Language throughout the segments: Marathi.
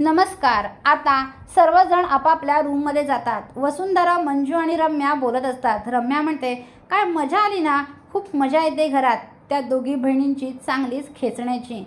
नमस्कार. आता सर्वजण आपापल्या रूममध्ये जातात. वसुंधरा मंजू आणि रम्या बोलत असतात. रम्या म्हणते काय मजा आली ना? खूप मजा येते घरात. त्या दोघी बहिणींची चांगलीच खेचण्याची.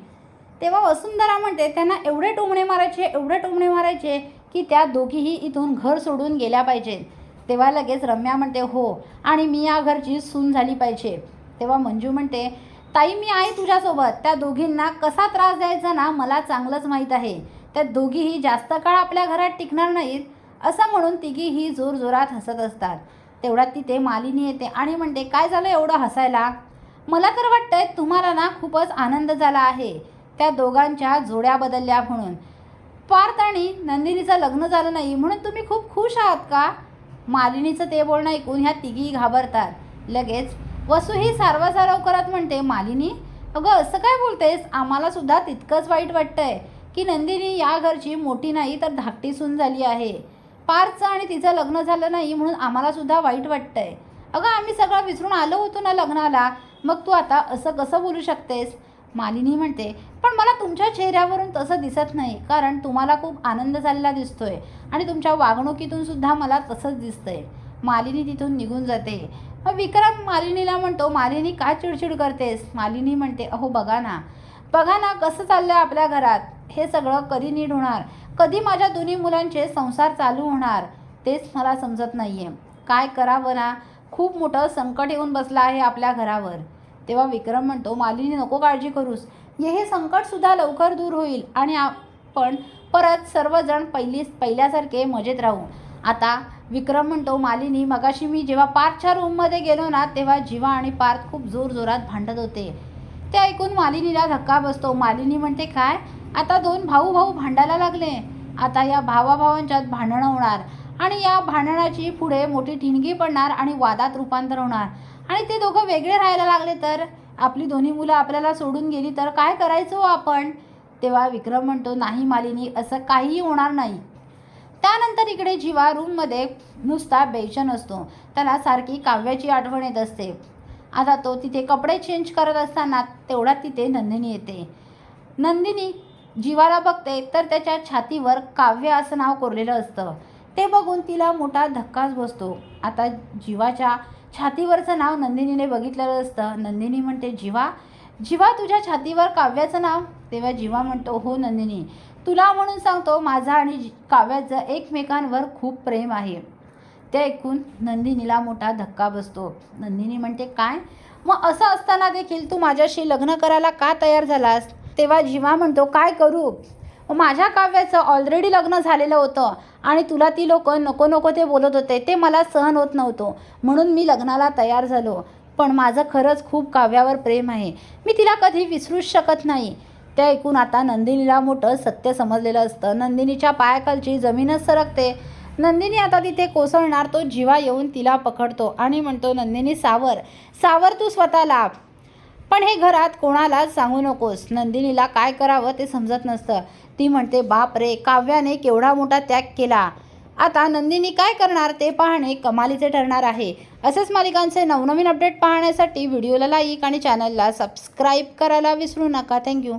तेव्हा वसुंधरा म्हणते त्यांना एवढे टोमणे मारायचे एवढे टोमणे मारायचे की त्या दोघीही इथून घर सोडून गेल्या पाहिजेत. तेव्हा लगेच रम्या म्हणते हो आणि मी या घरची सून झाली पाहिजे. तेव्हा मंजू म्हणते ताई मी आहे तुझ्यासोबत. त्या दोघींना कसा त्रास द्यायचा ना मला चांगलंच माहीत आहे. त्या दोघीही जास्त काळ आपल्या घरात टिकणार नाहीत असं म्हणून तिघीही जोरजोरात हसत असतात. तेवढ्यात तिथे मालिनी येते आणि म्हणते काय झालं एवढं हसायला? मला तर वाटतंय तुम्हाला ना खूपच आनंद झाला आहे. त्या दोघांच्या जोड्या बदलल्या म्हणून. पार्थ आणि नंदिनीचं लग्न झालं नाही म्हणून तुम्ही खूप खुश आहात का? मालिनीचं ते बोलणं ऐकून ह्या तिघी घाबरतात. लगेच वसू ही सारवासारव करत म्हणते मालिनी अगं असं काय बोलतेस? आम्हाला सुद्धा तितकंच वाईट वाटतंय की नंदिनी या घरची मोठी नाही तर धाकटी सून झाली आहे. पारचं आणि तिचं लग्न झालं नाही म्हणून आम्हाला सुद्धा वाईट वाटतंय. अगं आम्ही सगळं विसरून आलो होतो ना लग्नाला. मग तू आता असं कसं बोलू शकतेस? मालिनी म्हणते पण मला तुमच्या चेहऱ्यावरून तसं दिसत नाही कारण तुम्हाला खूप आनंद झालेला दिसतोय आणि तुमच्या वागणुकीतून सुद्धा मला तसंच दिसतंय. मालिनी तिथून निघून जाते. मग विक्रम मालिनीला म्हणतो मालिनी का चिडचिड करतेस? मालिनी म्हणते अहो बघा ना. बघा ना कसं चाललं आपल्या घरात. हे सगळं कधी नीट होणार? कधी माझ्या दोन्ही मुलांचे संसार चालू होणार? तेच मला समजत नाही आहे काय करावं ना? खूप मोठं संकट येऊन बसलं आहे आपल्या घरावर. तेव्हा विक्रम म्हणतो मालिनी नको काळजी करूस. हे हे संकटसुद्धा लवकर दूर होईल आणि आपण परत सर्वजण पहिली पहिल्यासारखे मजेत राहू. आता विक्रम म्हणतो मालिनी मगाशी मी जेव्हा पार्थच्या रूममध्ये गेलो ना तेव्हा जीवा आणि पार्थ खूप जोरजोरात भांडत होते. ते ऐकून मालिनीला धक्का बसतो. मालिनी म्हणते काय? आता दोन भाऊ भाऊ भांडायला लागले. आता या भावाभावांच्यात भांडणं होणार. आणि या भांडणाची पुढे मोठी ठिणगी पडणार आणि वादात रूपांतर होणार. आणि ते दोघं वेगळे राहायला लागले तर? आपली दोन्ही मुलं आपल्याला सोडून गेली तर काय करायचो आपण? तेव्हा विक्रम म्हणतो नाही मालिनी असं काहीही होणार नाही. त्यानंतर इकडे जीवा रूममध्ये नुसता बेचन असतो. त्याला सारखी काव्याची आठवण येत असते. आता तो तिथे कपडे चेंज करत असताना तेवढ्यात तिथे नंदिनी येते. नंदिनी जीवाला बघते तर त्याच्या छातीवर काव्य असं नाव कोरलेलं असतं. ते बघून तिला मोठा धक्काच बसतो. आता जीवाच्या छातीवरचं नाव नंदिनीने बघितलेलं असतं. नंदिनी म्हणते जीवा जीवा तुझ्या छातीवर काव्याचं नाव? तेव्हा जीवा म्हणतो हो नंदिनी. तुला म्हणून सांगतो माझं आणि जी- काव्याचं एकमेकांवर खूप प्रेम आहे. ते ऐकून नंदिनीला मोठा धक्का बसतो. नंदिनी म्हणते काय? मग असं असताना देखील तू माझ्याशी लग्न करायला का तयार झालास? तेव्हा जीवा म्हणतो काय करू? माझ्या काव्याचं ऑलरेडी लग्न झालेलं होतं आणि तुला ती लोक नको नको ते बोलत होते ते मला सहन होत नव्हतं. म्हणून मी लग्नाला तयार झालो. पण माझं खरंच खूप काव्यावर प्रेम आहे. मी तिला कधी विसरूच शकत नाही. ते ऐकून आता नंदिनीला मोठं सत्य समजलेलं असतं. नंदिनीच्या पायाखालची जमीनच सरकते. नंदिनी आता तिथे कोसळणार तो जीवा येऊन तिला पकडतो आणि म्हणतो नंदिनी सावर सावर तू स्वतःला. पण हे घरात कोणालाच सांगू नकोस. नंदिनीला काय करावं ते समजत नसतं. ती म्हणते बाप रे काव्याने केवढा मोठा त्याग केला. आता नंदिनी काय करणार ते पाहणे कमालीचे ठरणार आहे. असेच मालिकांचे नवनवीन अपडेट पाहण्यासाठी व्हिडिओला लाईक आणि चॅनलला सबस्क्राईब करायला विसरू नका. थँक्यू.